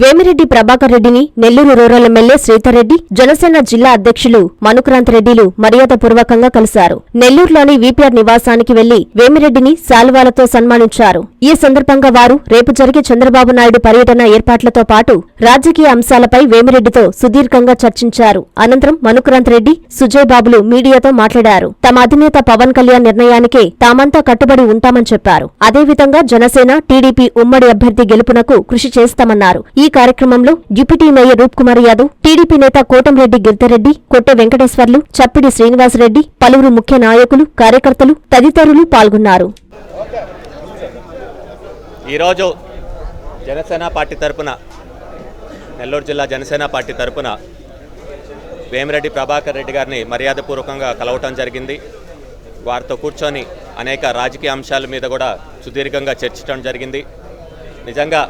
వేమిరెడ్డి ప్రభాకర్ రెడ్డిని Nellore rural MLA Sridhar Reddy Janasena జిల్లా అధ్యక్షులు మనుక్రాంత్ రెడ్డిలు మర్యాదపూర్వకంగా కలిశారు. నెల్లూరులోని వీపీఆర్ నివాసానికి వెళ్ళి వేమిరెడ్డిని శాలువాలతో సన్మానించారు. ఈ సందర్భంగా వారు రేపు జరిగే చంద్రబాబు నాయుడు పర్యటన ఏర్పాట్లతో పాటు రాజకీయ అంశాలపై వేమిరెడ్డితో సుదీర్ఘంగా చర్చించారు. అనంతరం మనుక్రాంత్ రెడ్డి సుజయ్ బాబులు మీడియాతో మాట్లాడారు. తమ అధినేత పవన్ కళ్యాణ్ నిర్ణయానికే తామంతా కట్టుబడి ఉంటామని చెప్పారు. అదేవిధంగా జనసేన టీడీపీ ఉమ్మడి అభ్యర్థి గెలుపునకు కృషి చేస్తామన్నారు. ఈ కార్యక్రమంలో deputy mayor Roop Kumar Yadav TDP నేత కోటంరెడ్డి గిరిధర్రెడ్డి కొట్టె వెంకటేశ్వర్లు చప్పిడి శ్రీనివాసరెడ్డి పలువురు ముఖ్య నాయకులు కార్యకర్తలు తదితరులు పాల్గొన్నారు. ఈరోజు జనసేన పార్టీ తరపున నెల్లూరు జిల్లా జనసేన పార్టీ తరపున వేమిరెడ్డి ప్రభాకర్ రెడ్డి గారిని మర్యాదపూర్వకంగా కలవటం జరిగింది. వారితో కూర్చొని అనేక రాజకీయ అంశాల మీద కూడా సుదీర్ఘంగా చర్చించడం జరిగింది. నిజంగా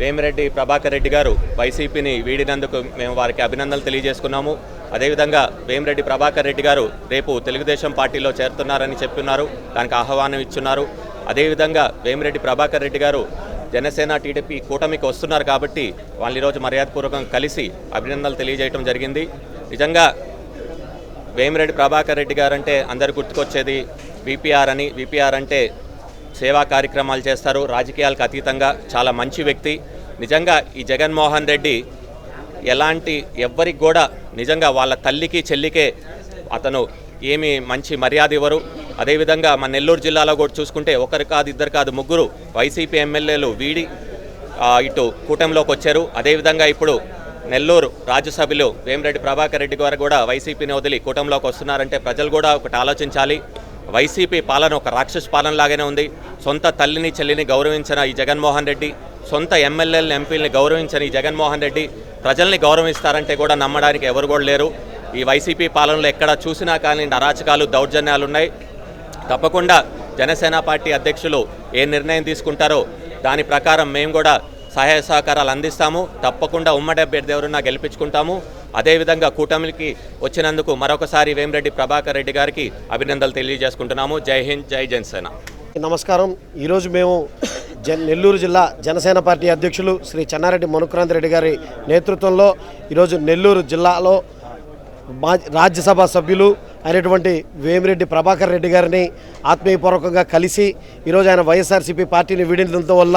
వేమిరెడ్డి ప్రభాకర్ రెడ్డి గారు వైసీపీని వీడినందుకు మేము వారికి అభినందనలు తెలియజేసుకున్నాము. అదేవిధంగా వేమిరెడ్డి ప్రభాకర్ రెడ్డి గారు రేపు తెలుగుదేశం పార్టీలో చేరుతున్నారని చెప్తున్నారు దానికి ఆహ్వానం ఇచ్చున్నారు. అదేవిధంగా వేమిరెడ్డి ప్రభాకర్ రెడ్డి గారు జనసేన టీడీపీ కూటమికి వస్తున్నారు కాబట్టి వాళ్ళు ఈరోజు మర్యాదపూర్వకంగా కలిసి అభినందనలు తెలియజేయడం జరిగింది. నిజంగా వేమిరెడ్డి ప్రభాకర్ రెడ్డి గారు అంటే అందరు గుర్తుకొచ్చేది విపిఆర్ అని. విపిఆర్ అంటే సేవా కార్యక్రమాలు చేస్తారు. రాజకీయాలకు అతీతంగా చాలా మంచి వ్యక్తి. నిజంగా ఈ జగన్మోహన్ రెడ్డి ఎలాంటి ఎవ్వరికి కూడా నిజంగా వాళ్ళ తల్లికి చెల్లికే అతను ఏమి మంచి మర్యాద ఇవ్వరు. అదేవిధంగా మన నెల్లూరు జిల్లాలో కూడా చూసుకుంటే ఒకరు కాదు ఇద్దరు కాదు ముగ్గురు వైసీపీ ఎమ్మెల్యేలు వీడి ఇటు కూటమిలోకి వచ్చారు. అదేవిధంగా ఇప్పుడు నెల్లూరు రాజ్యసభలో వేమిరెడ్డి ప్రభాకర్ రెడ్డి గారు కూడా వైసీపీని వదిలి కూటమిలోకి వస్తున్నారంటే ప్రజలు కూడా ఒకటి ఆలోచించాలి. వైసీపీ పాలన ఒక రాక్షస పాలన లాగానే ఉంది. సొంత తల్లిని చెల్లిని గౌరవించిన ఈ జగన్మోహన్ రెడ్డి సొంత ఎమ్మెల్యేలను ఎంపీలని గౌరవించిన ఈ జగన్మోహన్ రెడ్డి ప్రజల్ని గౌరవిస్తారంటే కూడా నమ్మడానికి ఎవరు కూడా లేరు. ఈ వైసీపీ పాలనలో ఎక్కడ చూసినా కానీ అరాచకాలు దౌర్జన్యాలు ఉన్నాయి. తప్పకుండా జనసేన పార్టీ అధ్యక్షులు ఏ నిర్ణయం తీసుకుంటారో దాని ప్రకారం మేము కూడా సహాయ సహకారాలు అందిస్తాము. తప్పకుండా ఉమ్మడి అభ్యర్థి ఎవరున్నా గెలిపించుకుంటాము. అదేవిధంగా కూటమికి వచ్చినందుకు మరొకసారి వేమిరెడ్డి ప్రభాకర్ రెడ్డి గారికి అభినందనలు తెలియజేసుకుంటున్నాము. జై హింద్ జై జనసేన. నమస్కారం. ఈరోజు మేము జన్ నెల్లూరు జిల్లా జనసేన పార్టీ అధ్యక్షులు శ్రీ చెన్నారెడ్డి మనుక్రాంత్ రెడ్డి గారి నేతృత్వంలో ఈరోజు నెల్లూరు జిల్లాలో మా రాజ్యసభ సభ్యులు అయినటువంటి వేమిరెడ్డి ప్రభాకర్ రెడ్డి గారిని ఆత్మీయపూర్వకంగా కలిసి ఈరోజు ఆయన వైఎస్ఆర్సీపీ పార్టీని వీడినంత వల్ల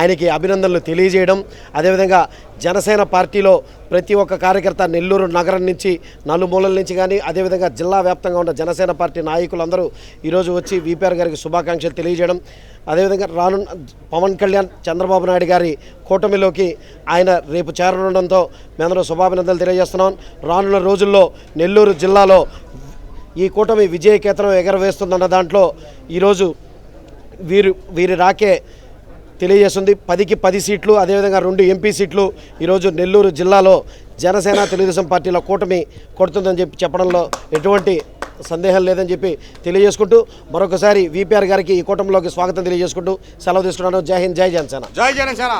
ఆయనకి అభినందనలు తెలియజేయడం. అదేవిధంగా జనసేన పార్టీలో ప్రతి ఒక్క కార్యకర్త నెల్లూరు నగరం నుంచి నలుమూలల నుంచి కానీ అదేవిధంగా జిల్లా వ్యాప్తంగా ఉన్న జనసేన పార్టీ నాయకులందరూ ఈరోజు వచ్చి వీపీఆర్ గారికి శుభాకాంక్షలు తెలియజేయడం. అదేవిధంగా రాను పవన్ కళ్యాణ్ చంద్రబాబు నాయుడు గారి కూటమిలోకి ఆయన రేపు చేరనుండడంతో మేమందరూ శుభాభినందనలు తెలియజేస్తున్నాం. రానున్న రోజుల్లో నెల్లూరు జిల్లాలో ఈ కూటమి విజయ కేతనం ఎగరవేస్తుందన్న దాంట్లో ఈరోజు వీరు వీరి రాకే తెలియజేస్తుంది. పదికి పది సీట్లు అదేవిధంగా రెండు ఎంపీ సీట్లు ఈరోజు నెల్లూరు జిల్లాలో జనసేన తెలుగుదేశం పార్టీల కూటమి కొడుతుందని చెప్పి చెప్పడంలో ఎటువంటి సందేహం లేదని చెప్పి తెలియజేసుకుంటూ మరొకసారి వీపీఆర్ గారికి ఈ కూటమిలోకి స్వాగతం తెలియజేసుకుంటూ సెలవు తీసుకున్నాను. జై హింద్ జై జనసేన. జై జనసేన.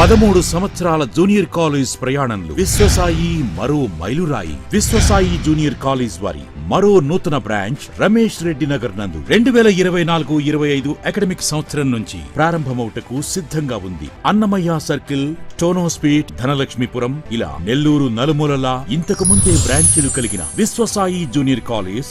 పదమూడు సంవత్సరాల జూనియర్ కాలేజ్ ప్రయాణంలో విశ్వసాయి మరో మైలురాయి. విశ్వసాయి జూనియర్ కాలేజ్ వారి మరో నూతన బ్రాంచ్ రమేష్ రెడ్డి నగర్ నందు రెండు వేల ఇరవై నాలుగు ఇరవై ఐదు అకాడమిక్ సంవత్సరం నుంచి ప్రారంభమవుటకు సిద్ధంగా ఉంది. అన్నమయ్య సర్కిల్ టోనోస్పీట్ ధనలక్ష్మీపురం ఇలా నెల్లూరు నలుమూలలా ఇంతకు ముందే బ్రాంచీలు కలిగిన విశ్వసాయి జూనియర్ కాలేజ్